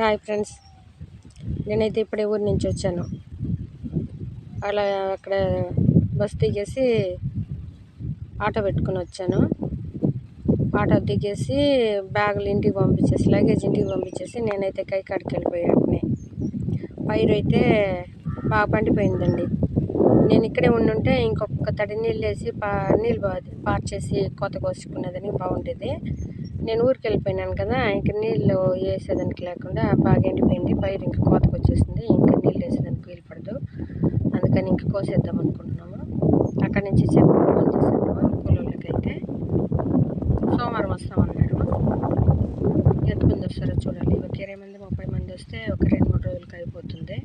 Hi friends. నేనైతే ఇప్పుడే ఊరి నుంచి వచ్చాను. అలా అక్కడ బస్ దిగేసి ఆటో పెట్టుకుని వచ్చాను. ఆటో దిగేసి బ్యాగులు ఇంటికి పంపించేసి లగేజ్ ఇంటికి పంపించేసి నేనైతే కై కాడికి వెళ్ళిపోయాను పైరు అయితే బాగా పండిపోయిందండి. నేను ఇక్కడే ఉండుంటే ఇంకొక తడి నీళ్ళు వేసి పా నీళ్ళు పార్ చేసి కోత కోసుకునేదని బాగుండేది. నేను ఊరికి వెళ్ళిపోయినాను కదా ఇంకా నీళ్ళు వేసేదానికి లేకుండా బాగా ఎండిపోయింది. పైరు ఇంకా కోతకు వచ్చేసింది ఇంకా నీళ్ళు వేసేదానికి వీలు పడదు. అందుకని ఇంక కోసేద్దాం అనుకుంటున్నాము. అక్కడి నుంచి చెప్పి ఫోన్ చేసేద్దాము కూలోళ్ళకైతే సోమవారం వస్తామన్నాడు ఎంతమంది వస్తారో చూడాలి. ఒక ఇరవై మంది ముప్పై మంది వస్తే ఒక రెండు మూడు రోజులకి అయిపోతుంది.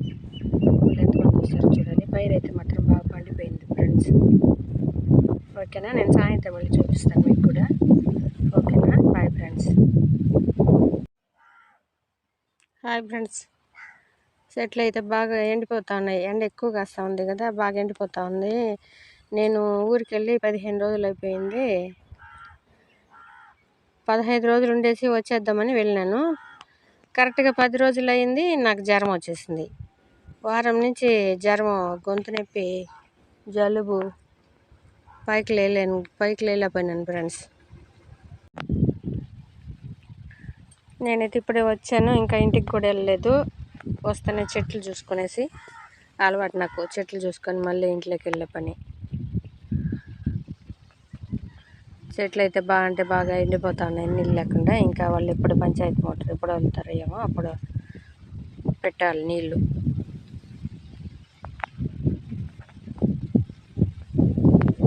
వాళ్ళు ఎంతమంది వస్తారో చూడాలి. పైరు అయితే మాత్రం బాగా పండిపోయింది ఫ్రెండ్స్ ఓకేనా? నేను సాయంత్రం వెళ్ళి చూపిస్తాను మీకు కూడా. ఓకేనా? Hi friends. చెట్లు అయితే బాగా ఎండిపోతూ ఉన్నాయి ఎండ ఎక్కువ కాస్తూ ఉంది కదా బాగా ఎండిపోతూ ఉంది. నేను ఊరికి వెళ్ళి పదిహేను రోజులు అయిపోయింది. పదహైదు రోజులు ఉండేసి వచ్చేద్దామని వెళ్ళినాను కరెక్ట్గా పది రోజులు అయింది నాకు జ్వరం వచ్చేసింది. వారం నుంచి జ్వరం గొంతు నొప్పి జలుబు పైకి లేలేను పైకి లేలేకపోయినాను ఫ్రెండ్స్. నేనైతే ఇప్పుడే వచ్చాను ఇంకా ఇంటికి కూడా వెళ్ళలేదు. వస్తేనే చెట్లు చూసుకునేసి అలవాటు నాకు చెట్లు చూసుకొని మళ్ళీ ఇంట్లోకి వెళ్ళే పని. చెట్లు అయితే బాగా అంటే బాగా ఎండిపోతా ఉన్నాయి నీళ్ళు లేకుండా. ఇంకా వాళ్ళు ఎప్పుడు పంచాయతీ మోటార్ ఎప్పుడు వెళ్తారో ఏమో అప్పుడు పెట్టాలి నీళ్ళు.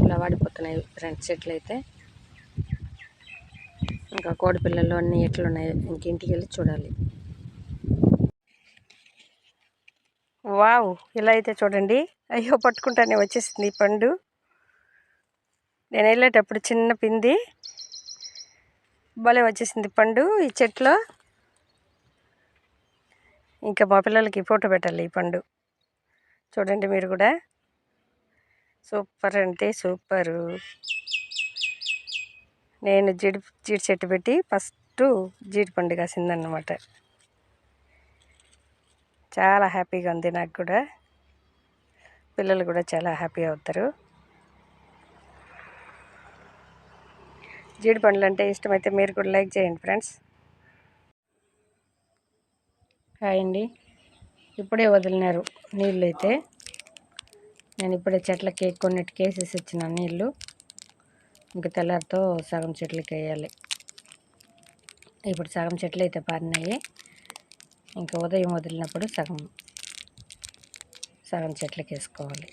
ఇలా వాడిపోతున్నాయి ఫ్రెండ్స్ చెట్లు అయితే ఇంకా కోడి పిల్లలు అన్నీ ఎట్లున్నాయి ఇంకింటికి వెళ్ళి చూడాలి. వావ్ ఇలా అయితే చూడండి. అయ్యో పట్టుకుంటానే వచ్చేసింది ఈ పండు. నేను వెళ్ళేటప్పుడు చిన్న పింది భలే వచ్చేసింది పండు ఈ చెట్లో. ఇంకా మా పిల్లలకి ఫోటో పెట్టాలి ఈ పండు. చూడండి మీరు కూడా. సూపర్ అంటే సూపరు. నేను జీడి జీడి చెట్టు పెట్టి ఫస్ట్ జీడి పండు కాసిందన్నమాట. చాలా హ్యాపీగా ఉంది నాకు కూడా. పిల్లలు కూడా చాలా హ్యాపీ అవుతారు. జీడి పండ్లు అంటే ఇష్టమైతే మీరు కూడా లైక్ చేయండి ఫ్రెండ్స్. హాయ్ అండి. ఇప్పుడే వదిలినారు నీళ్ళు అయితే నేను ఇప్పుడే చెట్లకి కొన్నిటికి వేసేసి ఇచ్చిన నీళ్ళు. ఇంకా తెల్లారితో సగం చెట్లకి వేయాలి. ఇప్పుడు సగం చెట్లు అయితే పారినాయి. ఇంకా ఉదయం వదిలినప్పుడు సగం సగం చెట్లకి వేసుకోవాలి.